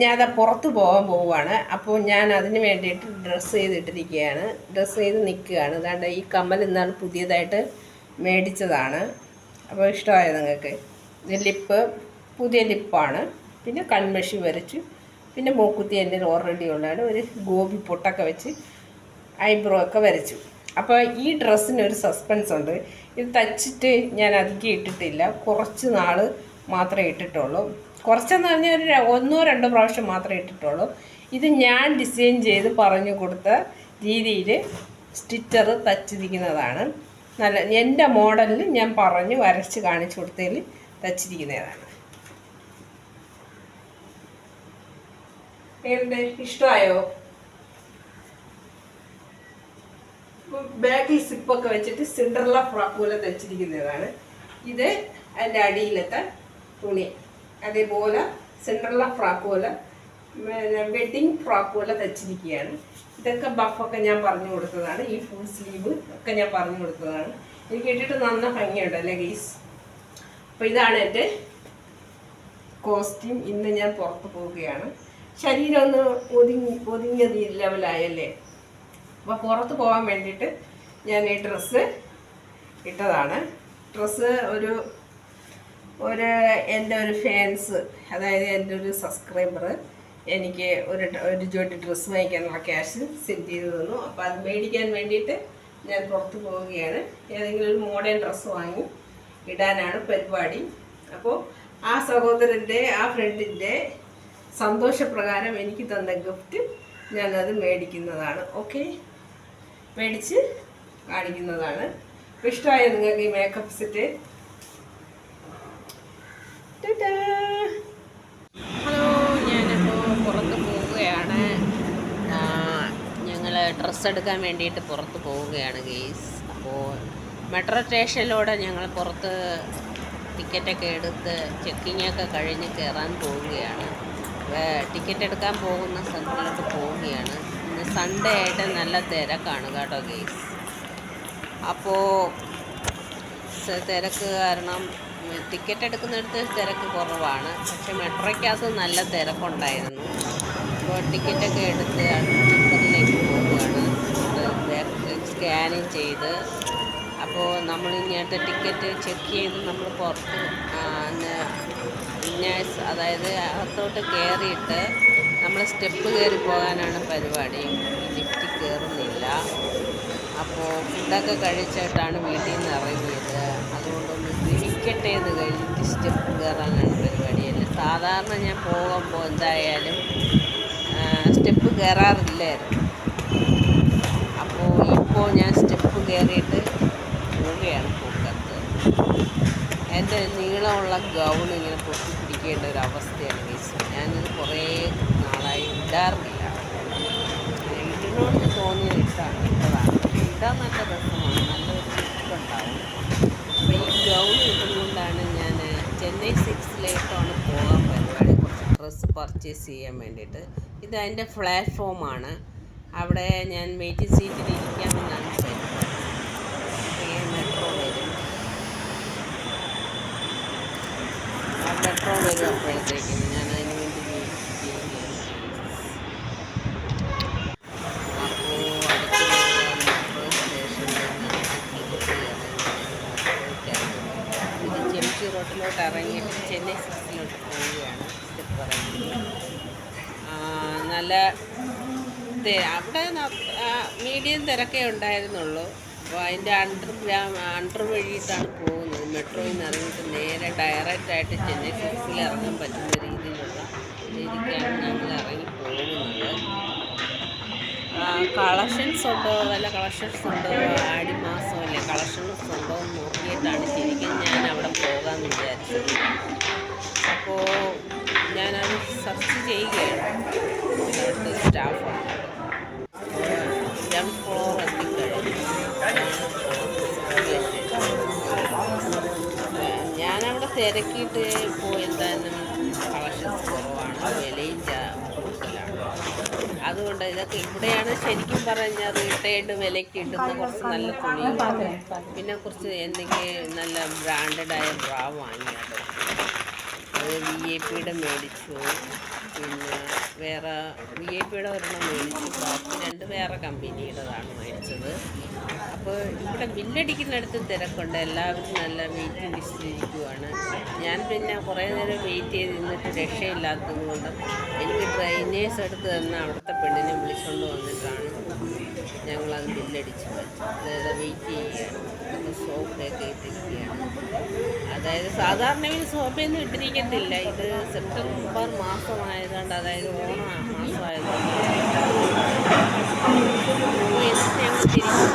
ഞാനത് പുറത്ത് പോകാൻ പോവുകയാണ്. അപ്പോൾ ഞാൻ അതിന് വേണ്ടിയിട്ട് ഡ്രസ്സ് ചെയ്തിട്ടിരിക്കുകയാണ്. ഡ്രസ്സ് ചെയ്ത് നിൽക്കുകയാണ്. അതാണ്ട് ഈ കമ്മൽ ഇന്നാണ് പുതിയതായിട്ട് മേടിച്ചതാണ്. അപ്പോൾ ഇഷ്ടമായ നിങ്ങൾക്ക്? ലിപ്പ് പുതിയ ലിപ്പാണ്. പിന്നെ കൺമഷി വരച്ചു. പിന്നെ മൂക്കുത്തി എന്റെ ഓൾറെഡി ഉള്ളതാണ്. ഒരു ഗോപി പൊട്ടൊക്കെ വെച്ച് ഐബ്രോ ഒക്കെ വരച്ചു. അപ്പോൾ ഈ ഡ്രസ്സിന് ഒരു സസ്പെൻസ് ഉണ്ട്. ഇത് തച്ചിട്ട് ഞാൻ അധികം ഇട്ടിട്ടില്ല. കുറച്ച് നാൾ മാത്രമേ ഇട്ടിട്ടുള്ളൂ. കുറച്ചെന്ന് പറഞ്ഞാൽ ഒരു ഒന്നോ രണ്ടോ പ്രാവശ്യം മാത്രമേ ഇട്ടിട്ടുള്ളൂ. ഇത് ഞാൻ ഡിസൈൻ ചെയ്ത് പറഞ്ഞു കൊടുത്ത രീതിയിൽ സ്റ്റിച്ചർ തച്ചിരിക്കുന്നതാണ്. നല്ല എന്റെ മോഡലിൽ ഞാൻ പറഞ്ഞു വരച്ച് കാണിച്ചു കൊടുത്തതിൽ തച്ചിരിക്കുന്നതാണ്. ഇഷ്ടമായോ? ബാക്കിൽ സിപ്പൊക്കെ വെച്ചിട്ട് സിൻഡർല ഫ്രാക്ക് പോലെ തച്ചിരിക്കുന്നതാണ്. ഇത് അതിന്റെ അടിയിലത്തെ തുണി. അതേപോലെ സെൻട്രല ഫ്രാക്ക് പോലെ വെഡിങ് ഫ്രാക്ക് പോലെ തച്ചിരിക്കുകയാണ്. ഇതൊക്കെ ബഫൊക്കെ ഞാൻ പറഞ്ഞു കൊടുത്തതാണ്. ഈ ഫുൾ സ്ലീവ് ഒക്കെ ഞാൻ പറഞ്ഞു കൊടുത്തതാണ്. എനിക്ക് ഇട്ടിട്ട് നന്ന ഭംഗിയുണ്ട് അല്ലേ ഗീസ് അപ്പോൾ ഇതാണ് എന്റെ കോസ്റ്റ്യൂം ഇന്ന് ഞാൻ പുറത്ത് പോവുകയാണ്. ശരീരം ഒന്ന് ഒതുങ്ങി ഒതുങ്ങിയ ലെവലായല്ലേ അപ്പോൾ പുറത്ത് പോകാൻ വേണ്ടിയിട്ട് ഞാൻ ഈ ഡ്രസ്സ് ഇട്ടതാണ്. ഡ്രസ്സ് ഒരു ഒരു എന്റെ ഒരു ഫാൻസ് അതായത് എന്റെ ഒരു സബ്സ്ക്രൈബർ എനിക്ക് ഒരു ഒരു ജോഡി ഡ്രസ്സ് വാങ്ങിക്കാനുള്ള ക്യാഷ് സെൻഡ് ചെയ്ത് തന്നു. അപ്പോൾ അത് മേടിക്കാൻ വേണ്ടിയിട്ട് ഞാൻ പുറത്ത് പോവുകയാണ്. ഏതെങ്കിലും ഒരു മോഡേൺ ഡ്രസ്സ് വാങ്ങി ഇടാനാണ് പരിപാടി. അപ്പോൾ ആ സഹോദരന്റെ ആ ഫ്രണ്ടിന്റെ സന്തോഷപ്രകാരം എനിക്ക് തന്ന ഗിഫ്റ്റ് ഞാനത് മേടിക്കുന്നതാണ്. ഓക്കെ? മേടിച്ച് കാണിക്കുന്നതാണ്. ഇഷ്ടമായോ നിങ്ങൾക്ക് ഈ മേക്കപ്പ് സെറ്റ് ഹലോ ഞാനിപ്പോൾ പുറത്ത് പോവുകയാണ്. ഞങ്ങൾ ഡ്രസ്സ് എടുക്കാൻ വേണ്ടിയിട്ട് പുറത്ത് പോവുകയാണ് ഗെയ്സ്. അപ്പോൾ മെട്രോ സ്റ്റേഷനിലൂടെ ഞങ്ങൾ പുറത്ത് ടിക്കറ്റൊക്കെ എടുത്ത് ചെക്കിങ്ങൊക്കെ കഴിഞ്ഞ് കയറാൻ പോവുകയാണ്. ടിക്കറ്റ് എടുക്കാൻ പോകുന്ന സ്ഥലത്തിലോട്ട് പോവുകയാണ്. ഇന്ന് സൺഡേ ആയിട്ട് നല്ല തിരക്കാണ് കേട്ടോ ഗെയ്സ്. അപ്പോൾ തിരക്ക് കാരണം ടിക്കറ്റ് എടുക്കുന്നിടത്ത് തിരക്ക് കുറവാണ്. പക്ഷെ മെട്രോയ്ക്കകത്ത് നല്ല തിരക്കുണ്ടായിരുന്നു. അപ്പോൾ ടിക്കറ്റൊക്കെ എടുത്ത് ടിക്കറ്റിലേക്ക് പോവുകയാണ്. സ്കാനിങ് ചെയ്ത്. അപ്പോൾ നമ്മൾ ഇങ്ങനത്തെ ടിക്കറ്റ് ചെക്ക് ചെയ്ത് നമ്മൾ പുറത്ത് ഇന്നേഴ്സ് അതായത് അകത്തോട്ട് കയറിയിട്ട് നമ്മൾ സ്റ്റെപ്പ് കയറി പോകാനാണ് പരിപാടി. ലിഫ്റ്റ് കയറുന്നില്ല. അപ്പോൾ ഫുഡൊക്കെ കഴിച്ചിട്ടാണ് വീട്ടിൽ നിന്ന് ഇറങ്ങിയത്. പിടിക്കട്ടെ എന്ന് കഴിഞ്ഞിട്ട് സ്റ്റെപ്പ് കയറാനാണ് പരിപാടിയല്ല. സാധാരണ ഞാൻ പോകുമ്പോൾ എന്തായാലും സ്റ്റെപ്പ് കയറാറില്ലായിരുന്നു. അപ്പോൾ ഇപ്പോൾ ഞാൻ സ്റ്റെപ്പ് കയറിയിട്ട് പോവുകയാണ് പൂക്കത്ത്. എന്റെ നീളമുള്ള ഗൗൺ ഇങ്ങനെ പൊട്ടി പിടിക്കേണ്ട ഒരു അവസ്ഥയാണ് ഗീസ് ഞാനിത് കുറേ നാളായി ഇടാറില്ല. ഇടണമെന്ന് തോന്നിയ ഇഷ്ടമാണ് ഇട്ടതാണ്. ഇടാൻ നല്ല രസമാണ്. നല്ലൊരു ഈ ഗൗൺ ഇതുകൊണ്ടാണ് ഞാൻ ചെന്നൈ സിക്സിലേക്കാണ് പോകാൻ പരിപാടി കുറച്ച് ഡ്രസ്സ് പർച്ചേസ് ചെയ്യാൻ വേണ്ടിയിട്ട്. ഇത് അതിന്റെ പ്ലാറ്റ്ഫോമാണ് അവിടെ ഞാൻ വെയിറ്റിംഗ് സീറ്റിൽ ഇരിക്കാമെന്നാണ് മെട്രോ വരും. മെട്രോ വരും അപ്പോഴത്തേക്കും ഞാൻ അതിന് വേണ്ടി വെയിറ്റ് ചെയ്യുകയാണ് അപ്പോൾ അടുത്തുള്ള മെട്രോ സ്റ്റേഷനിൽ ഇത് റോഡിലോട്ട് ഇറങ്ങിയിട്ട് ചെന്നൈ സിക്സിലോട്ട് പോവുകയാണ് സ്റ്റെപ്പ് ഇറങ്ങിയത് നല്ല അവിടെ മീഡിയം തിരക്കേ ഉണ്ടായിരുന്നുള്ളൂ. അപ്പോൾ അതിന്റെ അണ്ടർ ഗ്രാം അണ്ടർ വഴിയിട്ടാണ് പോകുന്നത്. മെട്രോയിൽ നിന്ന് ഇറങ്ങിയിട്ട് നേരെ ഡയറക്റ്റ് ആയിട്ട് ചെന്നൈ സിക്സിൽ ഇറങ്ങാൻ പറ്റുന്ന രീതിയിലുള്ള രീതിക്കാണ് ഞങ്ങൾ ഇറങ്ങി പോകുന്നത്. കളക്ഷൻസ് ഉണ്ടോ വല്ല കളക്ഷൻസ് ഉണ്ടോ ആടി മാസം അല്ലെ കളക്ഷൻസ് ഉണ്ടോ എന്ന് നോക്കിയിട്ടാണ് ശരിക്കും ഞാൻ അവിടെ പോകാമെന്ന് വിചാരിച്ചത്. അപ്പോൾ ഞാനത് സെർച്ച് ചെയ്യുകയാണ്. അവിടുത്തെ സ്റ്റാഫാണ് ഗ്രൗണ്ട് ഫ്ലോർ എത്തിക്കഴിഞ്ഞു. ഞാനവിടെ തിരക്കിയിട്ട് പോയെന്തായാലും കളക്ഷൻസ് കുറവാണ്. വിലയും ജാ- കൂടുതലാണ് അതുകൊണ്ട് ഇതൊക്കെ ഇവിടെയാണ് ശരിക്കും പറഞ്ഞാൽ ഇട്ടേണ്ട വിലയ്ക്ക് കിട്ടുന്ന കുറച്ച് നല്ല തുണി. പിന്നെ കുറച്ച് എന്തെങ്കിലും നല്ല ബ്രാൻഡഡായ ബ്രാ വാങ്ങിയത് അത് വി എ പിയുടെ മേടിച്ചു. പിന്നെ വേറെ വി ഐ പിയുടെ ഒരെണ്ണം മേടിച്ചു. ബാക്കി രണ്ട് വേറെ കമ്പനിയുടേതാണ് മേടിച്ചത്. അപ്പോൾ ഇവിടെ ബില്ലടിക്കുന്നിടത്ത് തിരക്കുണ്ട്. എല്ലാവരും നല്ല വെയിറ്റിംഗ് ലിസ്റ്റിലിരിക്കുവാണ് ഞാൻ പിന്നെ കുറേ നേരം വെയിറ്റ് ചെയ്ത് നിന്നിട്ട് രക്ഷയില്ലാത്തത് കൊണ്ട് എനിക്ക് ട്രെയിനേഴ്സ് എടുത്ത് തന്ന അവിടുത്തെ പെണ്ണിനെ വിളിച്ചുകൊണ്ട് വന്നിട്ടാണ് ഞങ്ങളത് ബില്ലടിച്ചു അതായത് വെയിറ്റ് ചെയ്യുകയാണ്. സോഫയൊക്കെ ഇട്ടിരിക്കുകയാണ്. അതായത് സാധാരണ സോഫയൊന്നും ഇട്ടിരിക്കത്തില്ല. ഇത് സെപ്റ്റംബർ മാസമായതുകൊണ്ട് അതായത് ഓണ മാസമായതുകൊണ്ട്. ഞങ്ങൾ തിരിച്ച്